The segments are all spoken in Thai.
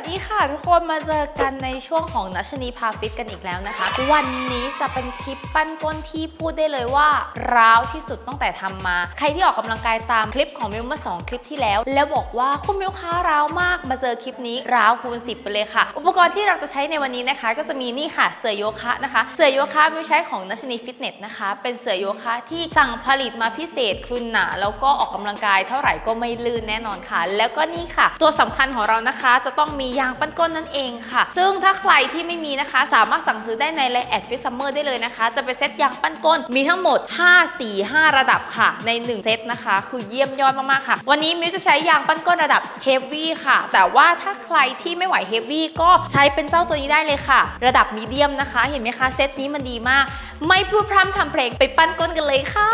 วัสดีค่ะทุกคนมาเจอกันในช่วงของนัชนีพาฟิตกันอีกแล้วนะคะ วันนี้จะเป็นคลิปปั้นก้นที่พูดได้เลยว่าร้าวที่สุดตั้งแต่ทำมา ใครที่ออกกำลังกายตามคลิปของมิวเมื่อสองคลิปที่แล้ว แล้วบอกว่าคุณมิวค้าร้าวมากมาเจอคลิปนี้ร้าวคูณ 10 ไปเลยค่ะ อุปกรณ์ที่เราจะใช้ในวันนี้นะคะ ก็จะมีนี่ค่ะเสื่อโยคะนะคะ เสื่อโยคะมิวใช้ของนัชนีฟิตเนสนะคะ เป็นเสื่อโยคะที่สั่งผลิตมาพิเศษคือหนาแล้วก็ออกกำลังกายเท่าไหร่ก็ไม่ลื่นแน่นอนค่ะ แล้วก็นี่ค่ะ ตัวสำคัญของเรานะคะจะต้องมียางปั้นก้นนั่นเองค่ะ ซึ่งถ้าใครที่ไม่มีนะคะ สามารถสั่งซื้อได้ในไลน์แอดฟิตซัมเมอร์ได้เลยนะคะ จะเป็นเซตยางปั้นก้นมีทั้งหมด 5 4 5 ระดับค่ะ ใน 1 เซตนะคะ คือเยี่ยมยอดมากๆค่ะ วันนี้มิวจะใช้ยางปั้นก้นระดับเฮฟวี่ค่ะ แต่ว่าถ้าใครที่ไม่ไหวเฮฟวี่ก็ใช้เป็นเจ้าตัวนี้ได้เลยค่ะ ระดับมีเดียมนะคะ เห็นไหมคะเซตนี้มันดีมาก ไม่พูดพร่ำทำเพลงไปปั้นก้นกันเลยค่ะ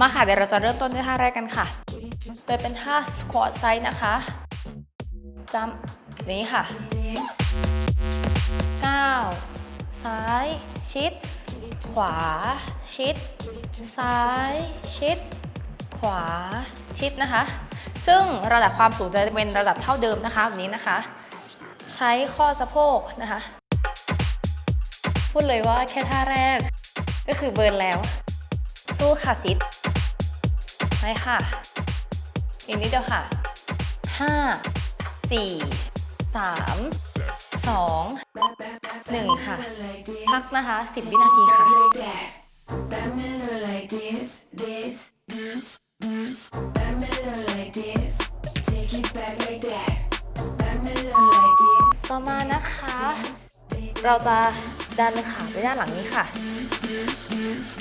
มาค่ะเดี๋ยวเราจะเริ่มต้นด้วยท่าแรกกันค่ะโดยเป็นท่าสควอตไซด์นะคะ จัมนี้ค่ะ9ซ้าย ชิด ขวา ชิด ซ้าย ชิด ขวา ชิดนะคะ ซึ่งระดับความสูงจะเป็นระดับเท่าเดิมนะคะแบบนี้นะคะ ใช้ข้อสะโพกนะคะ พูดเลยว่าแค่ท่าแรก ก็คือเบิร์นแล้ว สู้ค่ะซิดไปค่ะ อีกนิดเดียวค่ะ5 4 3 2 1 ค่ะ พักนะคะ 10 วินาทีค่ะ ต่อมานะคะ เราจะดันขาไปด้านหลังนี้ค่ะ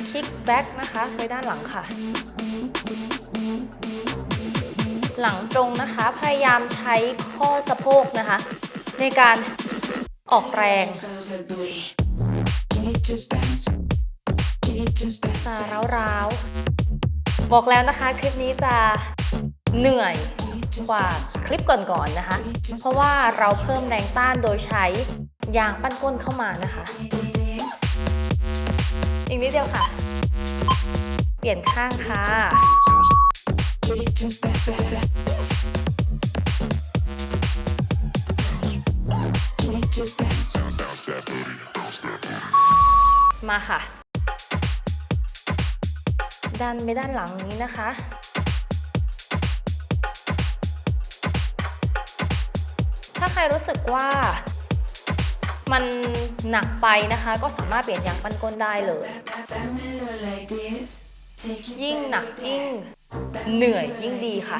คิกแบ็กนะคะ ไปด้านหลังค่ะ หลังตรงนะคะ พยายามใช้ข้อสะโพกนะคะ ในการออกแรง close the booty. Can it just bounce? Can it just bounce? จะร้าวบอกแล้วนะคะคลิปนี้จะเหนื่อยกว่าคลิปก่อนๆนะคะ เพราะว่าเราเพิ่มแรงต้านโดยใช้ยางปั้นก้นเข้ามานะคะ อีกนิดเดียวค่ะ เปลี่ยนข้างค่ะ มาค่ะ ดันไปด้านหลังนี้นะคะ ถ้าใครรู้สึกว่ามันหนักไปนะคะ ก็สามารถเปลี่ยนยางปั้นก้นได้เลย Dámelo like this, take it ยิ่ง back หนัก like ยิ่ง that. เหนื่อยยิ่งดีค่ะ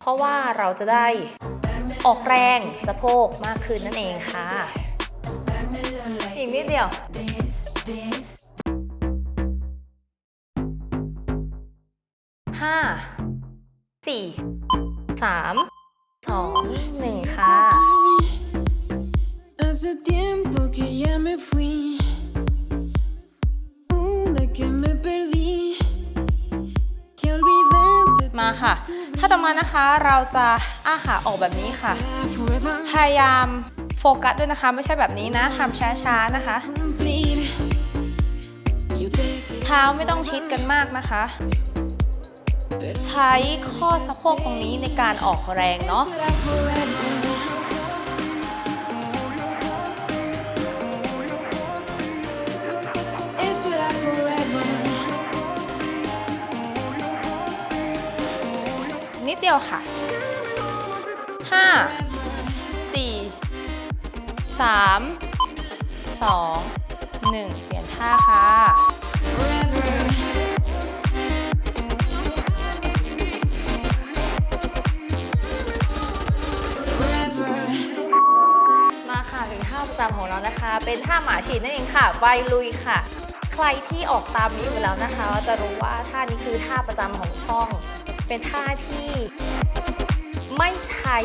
เพราะว่าเราจะได้ออกแรงสะโพกมากขึ้นนั่นเองค่ะ อีกนิดเดียว ห้า สี่ สาม สอง หนึ่งค่ะ Hace tiempo que ya me fui. Uh, de que me perdí. Que olvidaste มาค่ะ ถ้าต่อมานะคะเราจะอ้าขาออกแบบนี้ค่ะ forever พยายามโฟกัสด้วยนะคะ ไม่ใช่แบบนี้นะทำช้าๆนะคะ complete. You take it เท้าไม่ต้องชิดกันมากนะคะ ใช้ข้อสะโพกตรงนี้ในการออกแรงเนาะ เดียวค่ะห้าสี่สามสองหนึ่งเปลี่ยนท่าค่ะ มาค่ะถึงท่าประจำของเรานะคะ เป็นท่าหมาฉีดนั่นเองค่ะไปลุยค่ะ ใครที่ออกตามนี้อยู่แล้วนะคะจะรู้ว่าท่านี้คือท่าประจำของช่อง เป็นท่าที่ไม่ใช้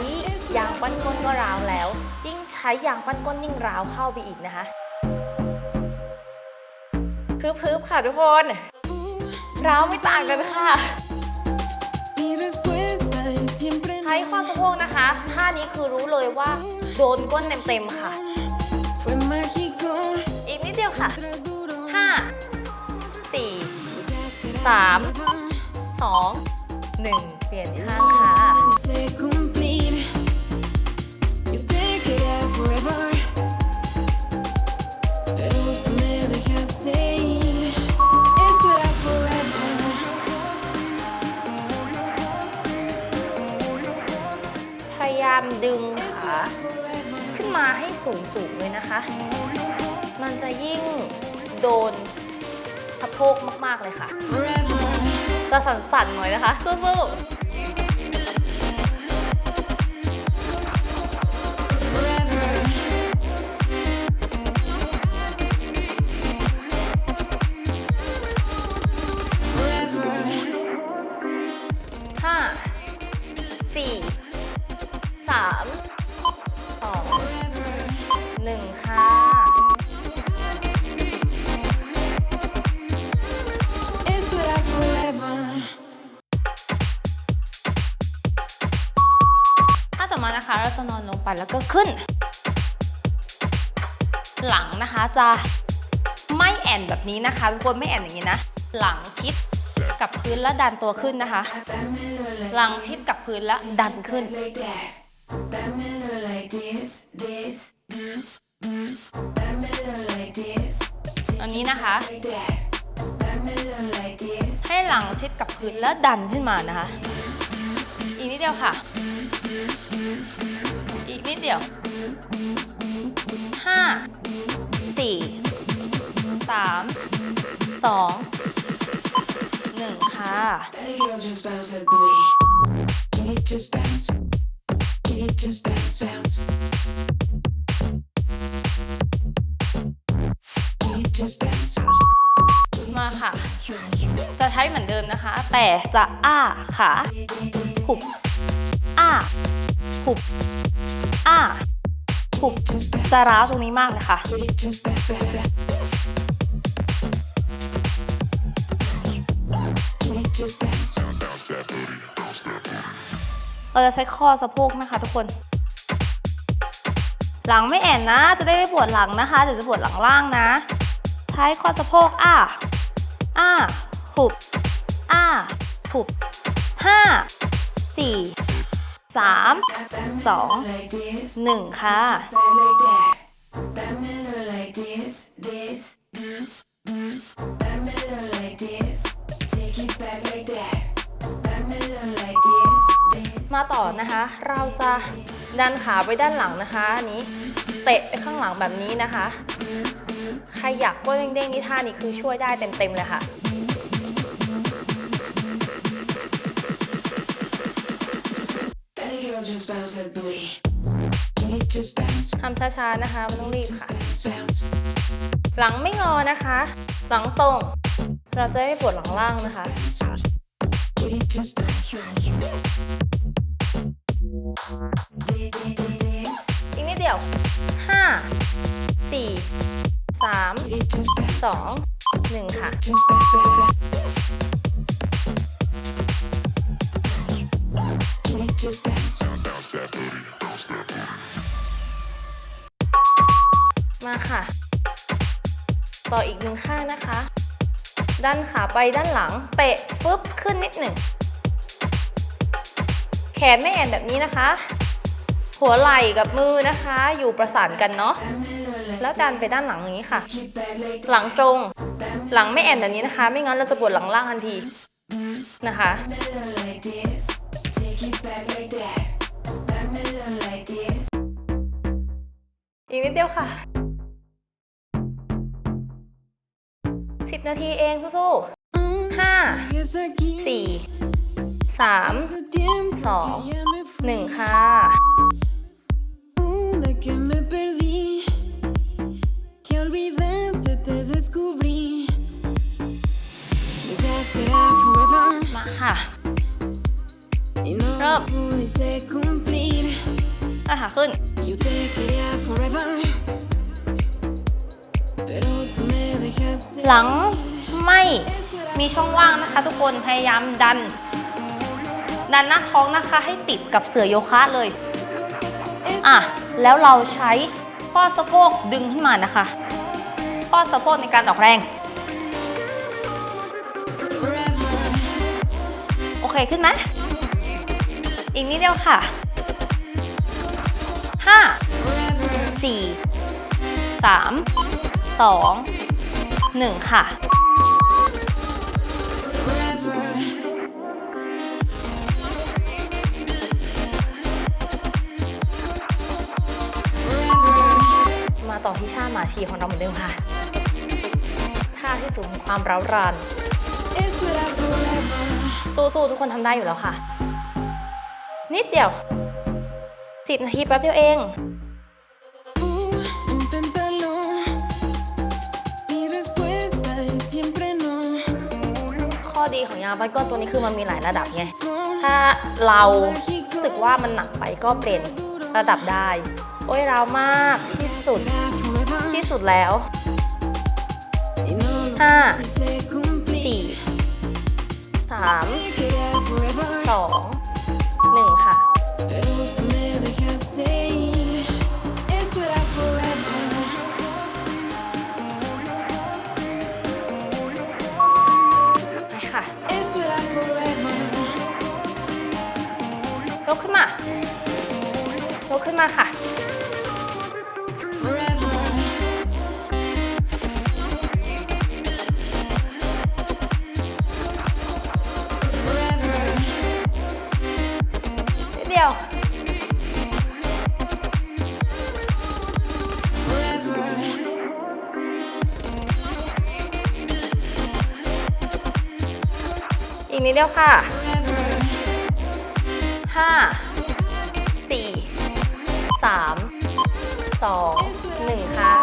ยางปั้นก้นก็ร้าวแล้ว ยิ่งใช้ยางปั้นก้นยิ่งร้าวเข้าไปอีกนะคะคือพื้นค่ะทุกคนร้าวไม่ต่างกันค่ะใช้ข้อสะโพกนะคะท่านี้คือรู้เลยว่าโดนก้นเต็มๆค่ะ อีกนิดเดียวค่ะ 5 4 3 2ึ่งเปลี่ยนข้างค่ะ พยายามดึงขาขึ้นมาให้สูงสูงเลยนะคะ มันจะยิ่งโดนสะโพกมาก ๆ เลยค่ะ จะสั่นๆหน่อยนะคะสู้ๆห้าสี่สามสองหนึ่งค่ะ นะคะ เราจะนอนลงไปแล้วก็ขึ้น หลังนะคะจะไม่แอนแบบนี้นะคะทุกคนไม่แอนอย่างนี้นะ หลังชิดกับพื้นแล้วดันตัวขึ้นนะคะ หลังชิดกับพื้นแล้วดันขึ้น อันนี้นะคะ ให้หลังชิดกับพื้นแล้วดันขึ้นมานะคะ อีกนิดเดียวค่ะ อีกนิดเดียวห้าสี่สามสองหนึ่งค่ะ มาค่ะ จะใช้เหมือนเดิมนะคะ แต่จะอ้าขา หุบอ้าหุบอ้าหุบจะร้าวตรงนี้มากเลยค่ะเราจะใช้ข้อสะโพกนะคะทุกคน หลังไม่แอนนะ จะได้ไม่ปวดหลังนะคะเดี๋ยวจะปวดหลังล่างนะ ใช้ข้อสะโพกอ้าอ้าหุบอ้าหุบห้า สี่สามสองหนึ่งค่ะ มาต่อนะคะ เราจะดันขาไปด้านหลังนะคะอันนี้เตะไปข้างหลังแบบนี้นะคะ ใครอยากก้นเด้งๆนี่ท่านี้คือช่วยได้เต็มๆเลยค่ะ ทำช้าๆนะคะไม่ต้องรีบค่ะ bounce, bounce? หลังไม่งอนะคะ หลังตรง เราจะไม่ปวดหลังล่างนะคะ Can it just bounce, bounce? This, this, this. อีกนิดเดียว5 4 3 Can it just bounce, 2 1ค่ะ just back, back, back. Can it just bounce? มา ค่ะ ต่ออีกหนึ่งข้างนะคะ ดันขาไปด้านหลัง เตะฟึบขึ้นนิดหนึ่ง แขนไม่แอนแบบนี้นะคะ หัวไหล่กับมือนะคะ อยู่ประสานกันเนาะ แล้วดันไปด้านหลังอย่างนี้ค่ะ หลังตรง หลังไม่แอนแบบนี้นะคะ ไม่งั้นเราจะปวดหลังล่างทันทีนะคะ อีกนิดเดียวค่ะ นาทีเองสู้ๆห้า Es aquí. สี่สาม Hace tiempo Song. que ya me fui. หนึ่งค่ะ Uh, de que me perdí. Que olvidaste, te descubrí. Decías que era forever. มาค่ะ Y no lo Rob. pudiste cumplir. อะค่ะขึ้น หลังไม่มีช่องว่างนะคะ ทุกคนพยายามดัน ดันหน้าท้องนะคะให้ติดกับเสือโยคะเลยอะแล้วเราใช้ข้อสะโพกดึงขึ้นมานะคะ ข้อสะโพกในการออกแรง โอเคขึ้นไหมอีกนิดเดียวค่ะห้า Forever. สี่ 1 ค่ะ มาต่อที่ชาหมาชีของเราเหมือนเดิมค่ะ ท่าที่สูงความร้าวรานสู้ๆทุกคนทำได้อยู่แล้วค่ะ นิดเดียวสิบนาทีแป๊บเดียวเอง ข้อดีของยางมัดก้อนตัวนี้คือมันมีหลายระดับไง ถ้าเรารู้สึกว่ามันหนักไปก็เปลี่ยนระดับได้ โอ้ยเรามากที่สุด ที่สุดแล้ว 5 4 3 ลุกขึ้นมาค่ะ เดียว อีกนิดเดียวค่ะห้า 3 2 1 ค่ะ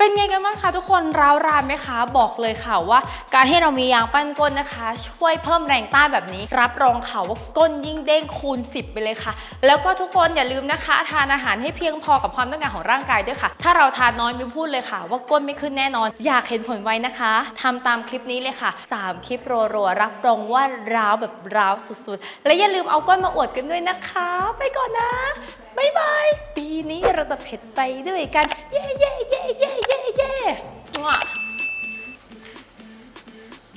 เป็นไงกันบ้างคะทุกคนร้าวรานไหมคะ บอกเลยค่ะว่า การให้เรามียางปั้นก้นนะคะ ช่วยเพิ่มแรงต้านแบบนี้ รับรองค่ะว่าก้นยิ่งเด้งคูณ 10 ไปเลยค่ะ แล้วก็ทุกคนอย่าลืมนะคะ ทานอาหารให้เพียงพอกับความต้องการของร่างกายด้วยค่ะ ถ้าเราทานน้อยไม่พูดเลยค่ะ ว่าก้นไม่ขึ้นแน่นอน อยากเห็นผลไวนะคะ ทำตามคลิปนี้เลยค่ะ 3 คลิปรัวๆรับรองว่าร้าวแบบร้าวสุดๆ และอย่าลืมเอาก้นมาอวดกันด้วยนะคะ ไปก่อนนะ บายบาย ปีนี้เราจะเผ็ดไปด้วยกัน เย้เย้เย้เย้เย้เย่